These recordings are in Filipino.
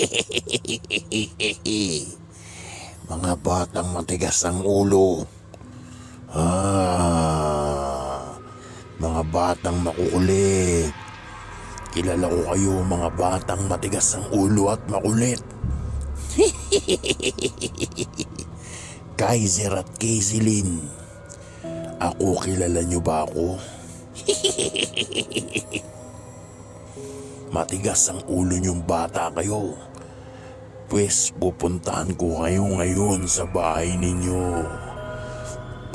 Mga batang matigas ang ulo. Ah, mga batang makukulit. Kilala ko kayo mga batang matigas ang ulo at makulit. Kaiser at Kaisilin. Ako kilala nyo ba ako? Matigas ang ulo niyong bata kayo. Pwes pupuntahan ko kayo ngayon sa bahay ninyo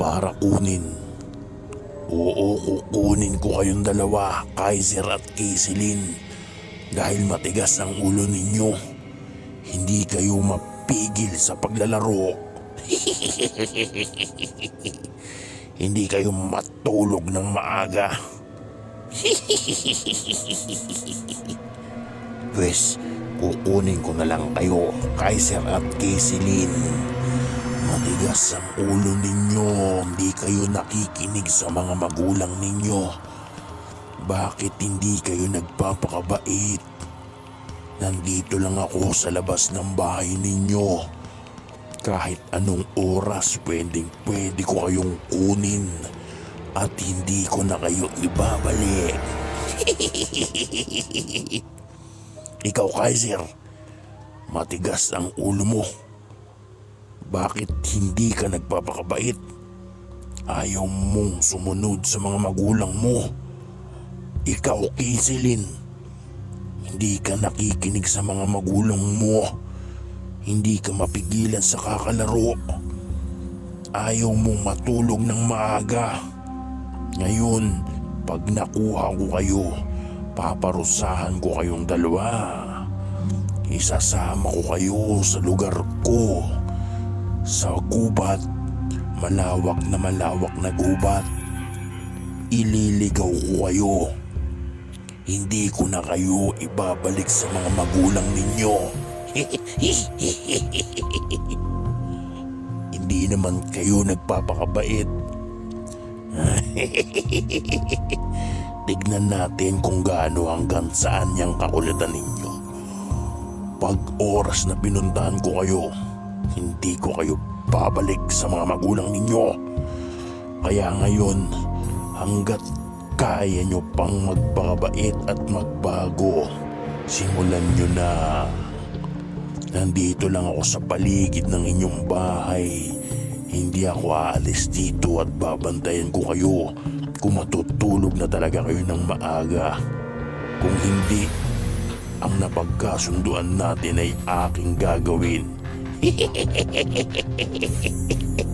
para kunin. Oo, kukunin ko kayong dalawa, Kaiser at Kaisilin. Dahil matigas ang ulo ninyo, hindi kayo mapigil sa paglalaro. hindi kayo matulog ng maaga. Pwes, kukunin ko na lang kayo, Kaiser at Kaisilin. Matigas ang ulo ninyo, hindi kayo nakikinig sa mga magulang ninyo. Bakit hindi kayo nagpapakabait? Nandito lang ako sa labas ng bahay ninyo. Kahit anong oras pwedeng pwede ko kayong kunin at hindi ko na kayo ibabalik. Ikaw, Kaiser, matigas ang ulo mo. Bakit hindi ka nagpapakabait? Ayaw mong sumunod sa mga magulang mo. Ikaw, Kisilin, hindi ka nakikinig sa mga magulang mo. Hindi ka mapigilan sa kakalaro. Ayaw mong matulog ng maaga. Ngayon, pag nakuha ko kayo, paparusahan ko kayong dalawa. Isasama ko kayo sa lugar ko. Sa gubat, malawak na malawak na gubat. Ililigaw ko kayo. Hindi ko na kayo ibabalik sa mga magulang ninyo. Hindi naman kayo nagpapakabait. Tignan natin kung gaano hanggang saan niyang kakulitan ninyo. Pag oras na pinuntahan ko kayo, hindi ko kayo babalik sa mga magulang ninyo. Kaya ngayon, hanggat kaya nyo pang magpakabait at magbago, simulan nyo na. Nandito lang ako sa paligid ng inyong bahay. Hindi ako aalis dito at babantayan ko kayo kung matutulog na talaga kayo ng maaga. Kung hindi, ang napagkasunduan natin ay aking gagawin.